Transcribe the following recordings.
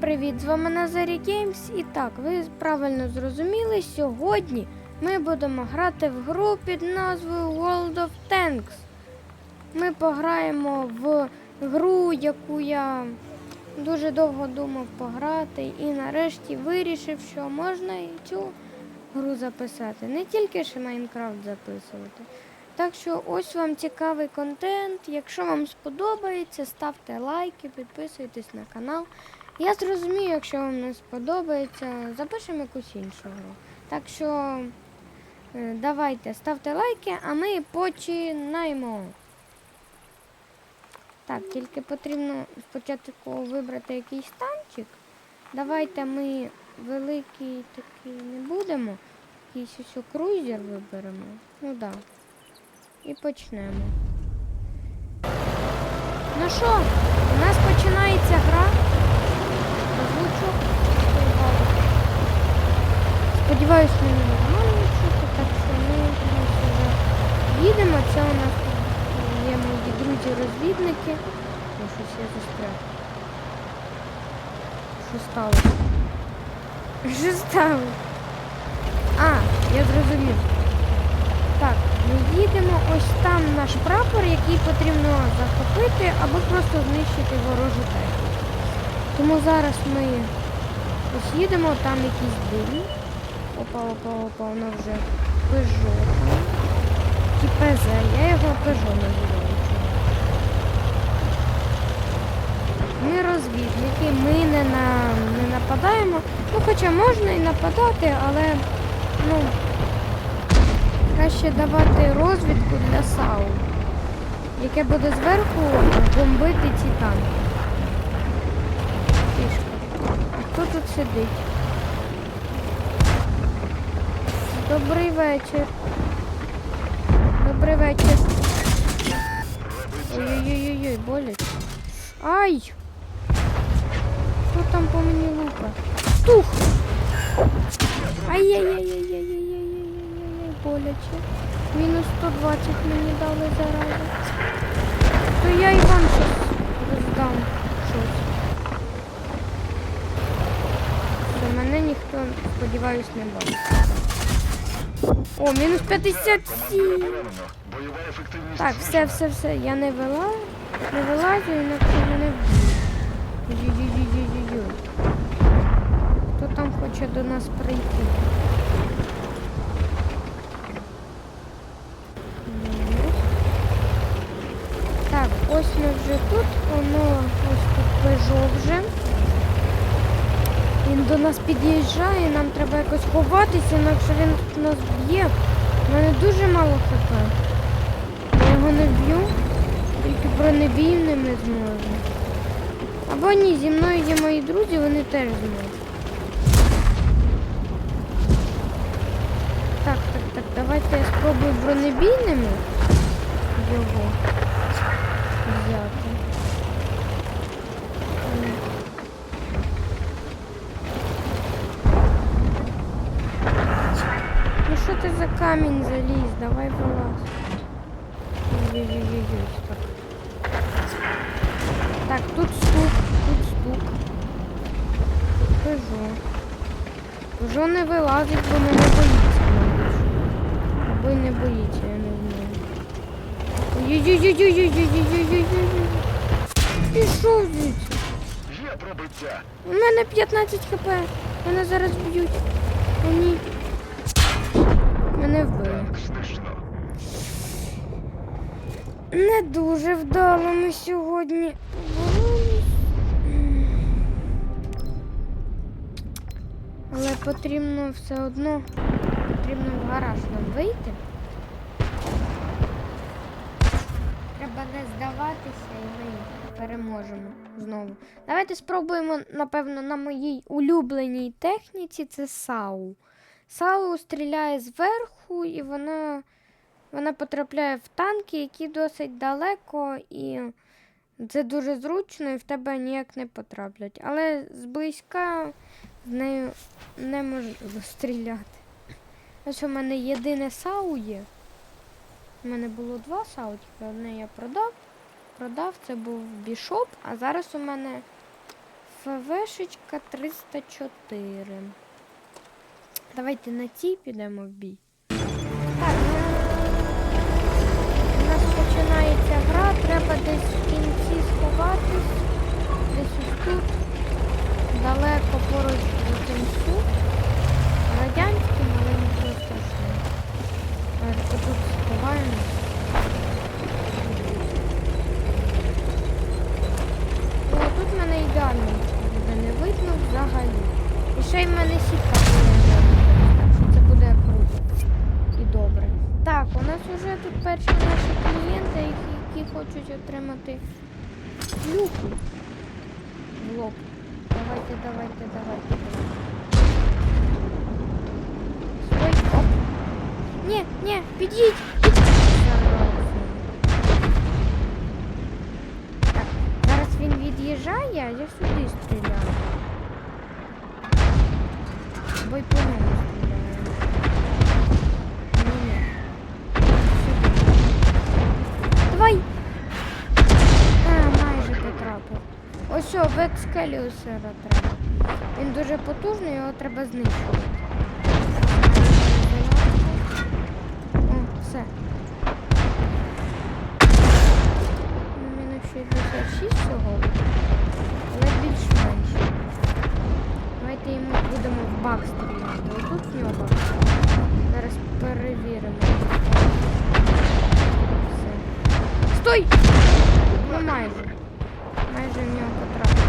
привіт! З вами Назарі Геймс. І так, ви правильно зрозуміли, сьогодні ми будемо грати в гру під назвою World of Tanks. Ми пограємо в гру, яку я дуже довго думав пограти, і нарешті вирішив, що можна і цю гру записати. Не тільки ще Майнкрафт записувати. Так що ось вам цікавий контент. Якщо вам сподобається, ставте лайки, підписуйтесь на канал. Я зрозумію, якщо вам не сподобається, запишемо якусь іншу гру. Так що е, давайте ставте лайки, а ми починаємо. Так, тільки потрібно спочатку вибрати якийсь танчик. Давайте ми великий такий не будемо. Якийсь ось круйзер виберемо. Ну так. Да. І почнемо. Ну що, у нас починається гра. Озвучу. Сподіваюсь, мені нормально чути, так що ми вже їдемо. Це у нас є мої друзі-розвідники. О, щось я застряг. Що сталося? Що сталося? А, я зрозумів. Ми їдемо ось там наш прапор, який потрібно захопити або просто знищити ворожу техніку. Тому зараз ми ось їдемо, там якийсь дим. Опа, опа, опа, воно вже там. Чи ПЗ, я його Peugeot називаю. Ми розвідники, ми не, на, не нападаємо. Ну, хоча можна і нападати, але ну, краще давати розвідку для САУ, яке буде зверху бомбити ці танки. Тішка. А хто тут сидить? Добрий вечір. Добрий вечір. Ой-ой-ой, болить. Ай! Хто там по мені лупа? Тух! Ай-яй-яй-яй-яй-яй! Боляче. Мінус 120 мені дали заразу. То я і вам щось роздам щось. До мене ніхто, сподіваюсь, не бачить. О, мінус 57. Бойова ефективність Так, все, все, все. Я не вела, не вилазю, інакше мене вб'ють. Ой-ой-ой-ой-ой-ой. Хто там хоче до нас прийти? Мінус. Так, ось ми вже тут, воно ось тут Peugeot вже. Він до нас під'їжджає, нам треба якось ховатися, інакше він тут нас б'є. У мене дуже мало хп. Я його не б'ю, тільки бронебійними зможу. Або ні, зі мною є мої друзі, вони теж зможуть. Так, так, так, давайте я спробую бронебійними його взяти. М. Ну що ти за камінь заліз? Давай. Ой-ой-ой-ой, так. Тут стук, тут стук. Пежо. Пежо не вилазить, бо не боїться, мабуть. Або не боїться, я не знаю. Ой-ой-ой-ой-ой-ой-ой-ой-ой-ой-ой. Пішов звідси. є пробиття. У мене 15 хп. Мене зараз б'ють. О, ні. Мене вбили. Не дуже вдало ми сьогодні. Але потрібно все одно. Потрібно в гараж нам вийти. Треба не здаватися і ми переможемо знову. Давайте спробуємо, напевно, на моїй улюбленій техніці це САУ. САУ стріляє зверху і вона. Вона потрапляє в танки, які досить далеко, і це дуже зручно, і в тебе ніяк не потраплять. Але зблизька з нею неможливо стріляти. Ось у мене єдине САУ є. У мене було два САУ, тільки одне я продав. Продав, це був бішоп, а зараз у мене ФВшечка 304. Давайте на цій підемо в бій. Так, у нас починається гра, треба десь в кінці сховатись. Десь ось тут. Далеко поруч до кінцю. Радянським, але не просто. Тут сховаємо. О, тут мене ідеально буде не видно взагалі. І ще й в мене сітка буде. Так що це буде круто і добре. Так, у нас вже тут перші наші клієнти, які, які хочуть отримати люку в лоб. Давайте, давайте, давайте, давайте. Стой, оп. Ні, ні, під'їдь. Зараза. Так, зараз він від'їжджає, а я сюди стріляю. Бо й по ньому стріляю. Ні-ні. Сюди. Давай! А, майже потрапив. Ось що, в екскалюсера треба. Він дуже потужний, його треба знищувати. О, все. Мінус 66 всього. Але будемо в бак стріляти. Ось тут в бак. Зараз перевіримо. Все. Стой! Ну майже. Майже в нього потрапив.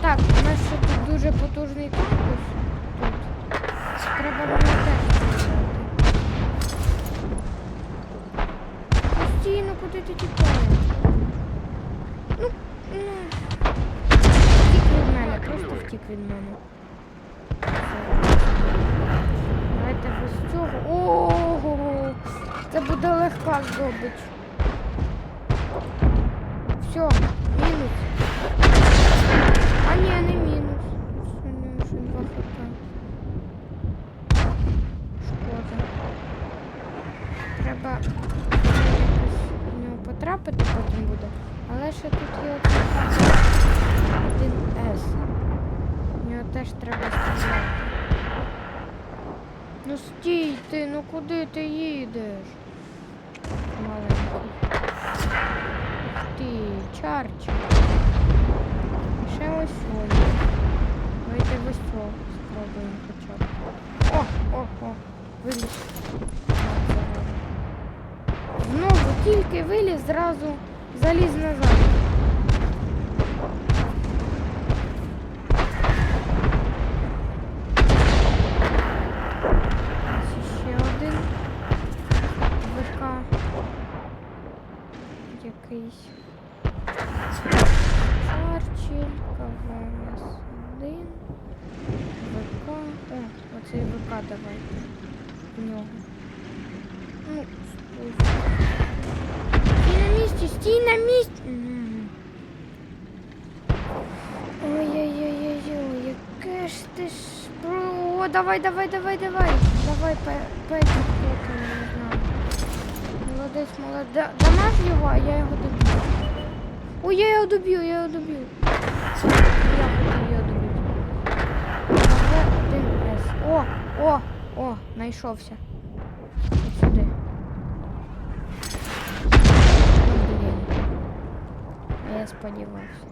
Так, у нас ще тут дуже потужний корпус. Тут. Треба нього теж. Постійно, куди ти тікаєш? Ну, ну. Втік від мене, просто втік від мене. Давайте без цього. Ого! Це буде легка здобич. Все, мінус. А ні, не мінус. Ще не- два хп. Шкода. Треба якось в нього потрапити потім буде. Але ще тут є один С. В нього теж треба стріляти. Ну стій ти, ну куди ти їдеш? Ти, чарч. Ще ось ось. Давайте ось цього спробуємо хоча б. О, о, о, виліз. Знову тільки виліз, зразу заліз назад. Ось Ще один ВК якийсь. Чарчиль, КВС-1, ВК. О, оцей ВК давайте. В нього. Ну, стой. Стій на місці, стій на місці. М. Ой-ой-ой-ой-ой, яке ж ти ж... О, давай, давай, давай, давай. Давай, пе- Петя, Петя, не знаю. Молодець, молодець. Да- Дамаж його, а я його доб'ю. Ой, я його доб'ю, я його доб'ю. Я хотів його добити. О, о, о, знайшовся. От сюди. А Я сподівався.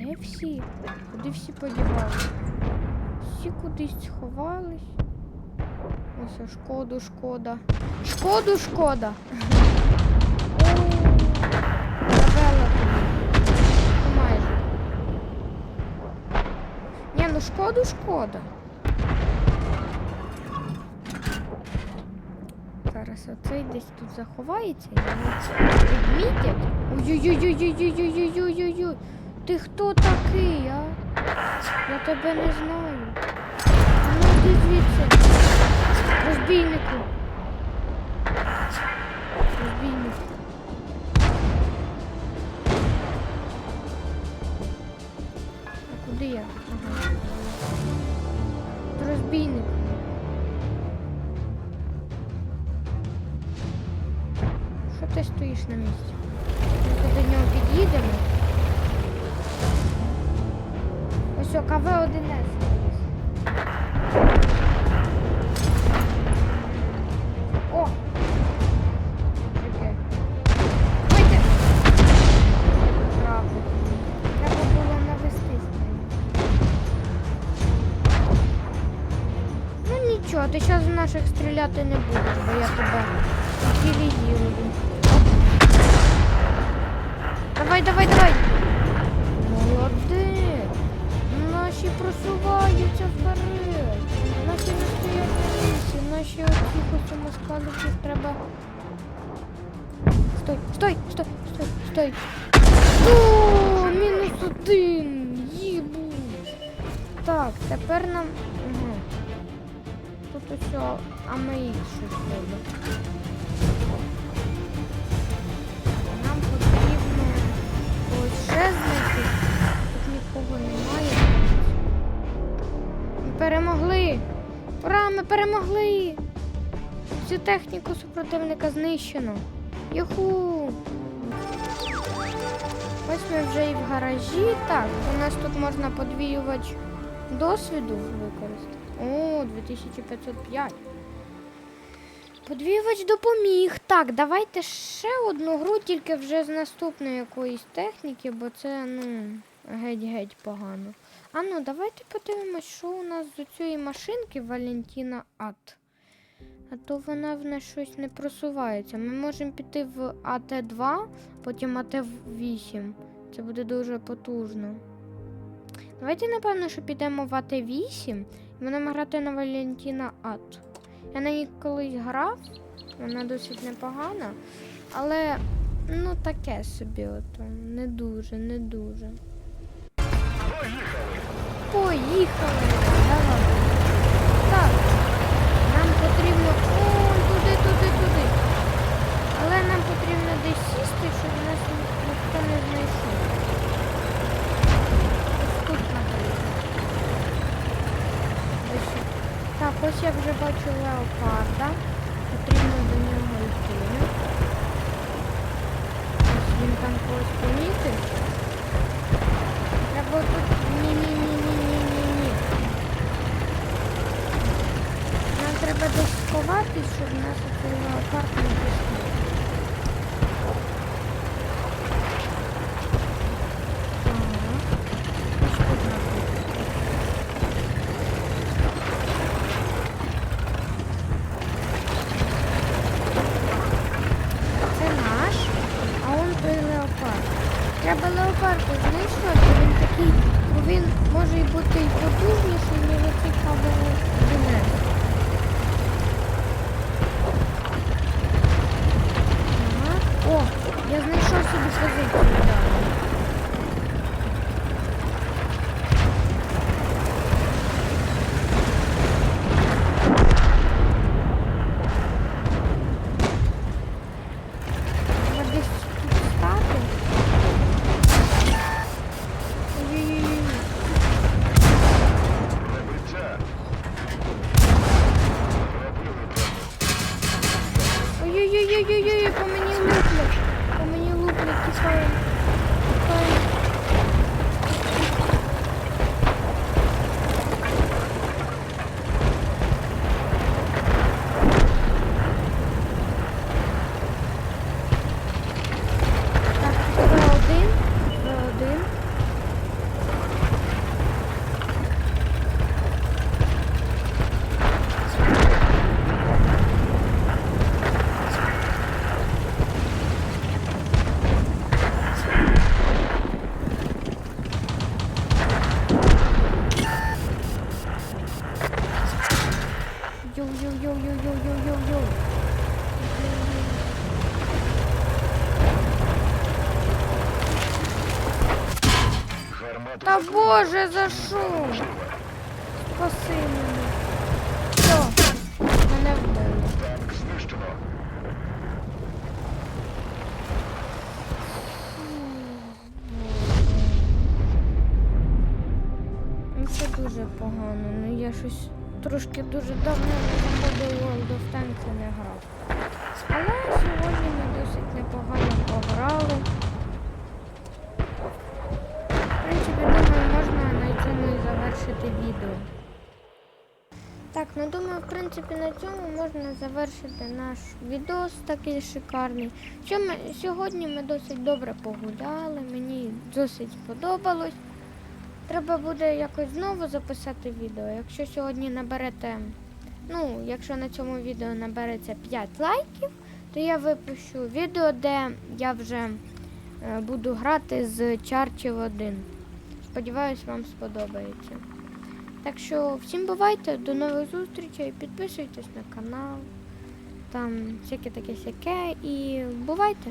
Де всі? Куди всі подівалися? Всі кудись сховались. Ось шкоду, шкода. Шкоду, шкода. Майже. Ні, ну шкоду, шкода. Зараз оцей десь тут заховається, його відмітять. Ой-ой-ой-ой-ой-ой-ой-ой-ой. Ти хто такий, а? Я тебе не знаю. Ну, йди звідси. Розбійнику. Розбійник. А куди я? Ага. Ти ти стоїш на місці? Ми до нього під'їдемо. Ось о, КВ 1 с О! Чекай. Треба було навестись. Ну нічого, ти зараз в наших стріляти не будеш, бо я тебе переїду. Давай, давай, давай! Молодець! Наші просуваються вперед. Наші не стоять на місці. Наші оці цьому складу треба. Стой, стой, стой, стой, стой. О, мінус один. Їбу. Так, тепер нам. Угу. Тут усе АМХ щось треба. Знайти. Тут нікого немає. Ми перемогли! Ура, ми перемогли! Всю техніку супротивника знищено. Юху! Ось ми вже і в гаражі. Так, у нас тут можна подвіювач досвіду використати. О, 2505. Подвіювач допоміг. Так, давайте ще одну гру, тільки вже з наступної якоїсь техніки, бо це, ну, геть-геть погано. А ну, давайте подивимось, що у нас з цієї машинки Валентіна Ат. А то вона в нас щось не просувається. Ми можемо піти в АТ-2, потім АТ-8. Це буде дуже потужно. Давайте, напевно, що підемо в АТ-8 і будемо грати на Валентіна Ат. Я на ній колись грав, вона досить непогана, але ну таке собі, ото, не дуже, не дуже. Поїхали! Поїхали! Давай. Так. Нам потрібно. Ой, туди, туди, туди. Але нам потрібно десь сісти, щоб нас ніхто не знайшов. Ось тут, наприклад. Ось. тут. Так, ось я вже бачу леопарда. Потрібно до нього йти. Ось він там когось помітив. Треба тут ні-ні-ні-ні-ні-ні-ні. Нам треба десь сховатись, щоб нас оцей леопард не пішов. Боже, за що? Спаси мене. Все, мене вбили. Ну, Це дуже погано. Ну я щось трошки дуже давно не World of Tanks не грав. Але сьогодні ми досить непогано пограли. Відео. Так, ну думаю, в принципі, на цьому можна завершити наш відос такий шикарний. Сьогодні ми досить добре погуляли, мені досить сподобалось. Треба буде якось знову записати відео. Якщо сьогодні наберете, ну, якщо на цьому відео набереться 5 лайків, то я випущу відео, де я вже е, буду грати з Чарчів 1. Сподіваюсь, вам сподобається. Так що всім бувайте, до нових зустрічей, підписуйтесь на канал, там всяке таке сяке і бувайте!